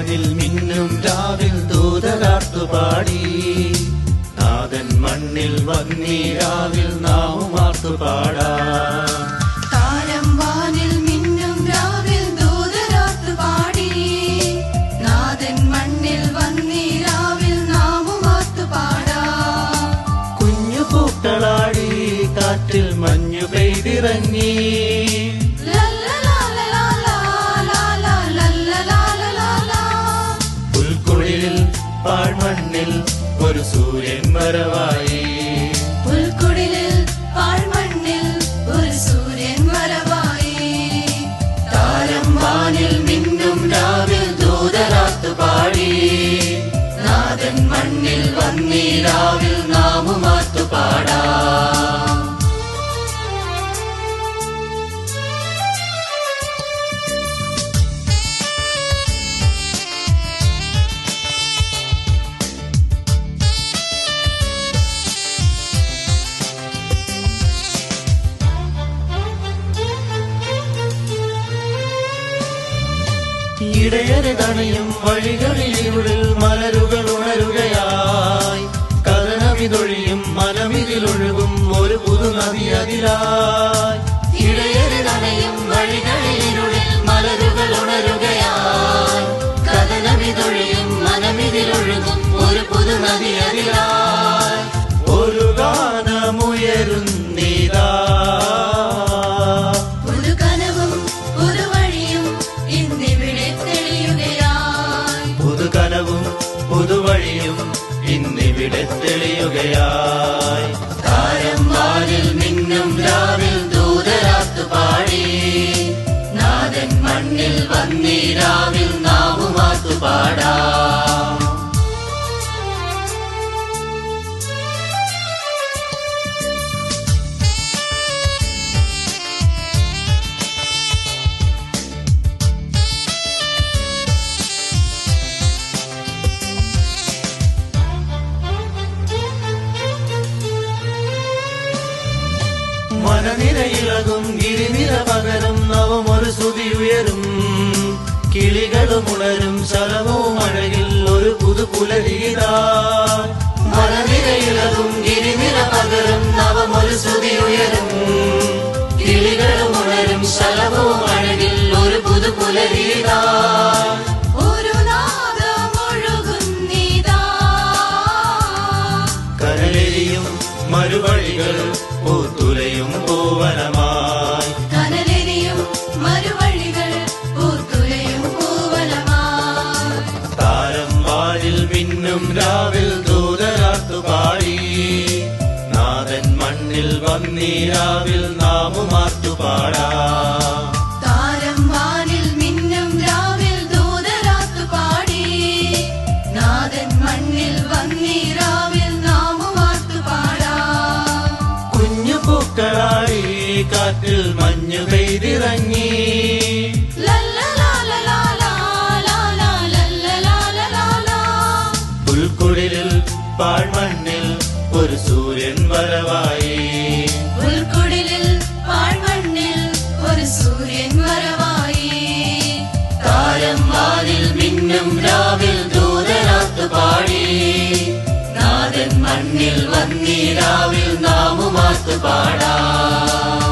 വാനിൽ മിന്നും രാവിൽ ദൂതരാർത്തു പാടി. നാഥൻ മണ്ണിൽ വന്നീരാവിൽ നാവുമാർത്തു പാടാ. കാറ്റിൽ മഞ്ഞു പെയ്തിറങ്ങി. പാഴ്മണ്ണിൽ ഒരു സൂര്യൻ മറവായി പുൽക്കുടിലിൽ പാഴ്മണ്ണിൽ ഒരു സൂര്യൻ മറവായി താരം വാനിൽ മിന്നും രാവിൽ ദൂതരാത്തു പാടി. നാഥൻ മണ്ണിൽ വന്നീ രാവിൽ നാമുമാത്തു പാടാ. ഇടയരെ തണയും വഴികളിലൂടെ മലരുകൾ ഉണരുകയായി. കഥനമിതൊഴിയും മനമിതിലൊഴുകും ഒരു പുതുനദി അതിലായി ഇടയരെ തണയും വഴികളിലൂടെ മലരുകൾ ഉണരുകയായി. കഥനമിതൊഴിയും മനമിതിലൊഴുകും ഒരു പുതുനദി അതിലായി ഒരു ഗാനമുയരുന്നീതാ ഇന്നിവിടെ തെളിയുകയായി താരം വാനിൽ മിന്നും രാവിൽ ദൂതരാത്തു പാടി. നാഥൻ മണ്ണിൽ വന്നീ രാവിൽ നാവുമാത്തു പാടാ. മനനിരയിളകും ഗിരിനിര പകരും നവമൊരു സ്തുതി ഉയരും. കിളികളും ഉണരും ശലവും അഴകിൽ ഒരു പുതു പുലരീതാ മലനിരയിളകും ഗിരിനിര പകരും നവമൊരു സ്തുതി ഉയരും. കിളികളും ഉണരും ശലവും അഴകിൽ ഒരു പുതു പുലരീതാ മറുപടികളും നാദമൊഴുകുന്നിതാ വന്നീ രാവിൽ നാമുമാർത്തു പാടാ. താരം വാനിൽ മിന്നും രാവിൽ ദൂതരാത്തു പാടി. നാദൻ മണ്ണിൽ വന്നീരാവിൽ നാമുമാർത്തു പാടാം. കുഞ്ഞു പൂക്കളായി കാറ്റിൽ മഞ്ഞു പെയ്തിറങ്ങി. പുൽക്കുടിലിൽ പാഴ്മണ്ണിൽ ഒരു സൂര്യൻ വരവായി. മുന്നിൽ വന്നീരാവിൽ നാമുമാത്തു പാടാം.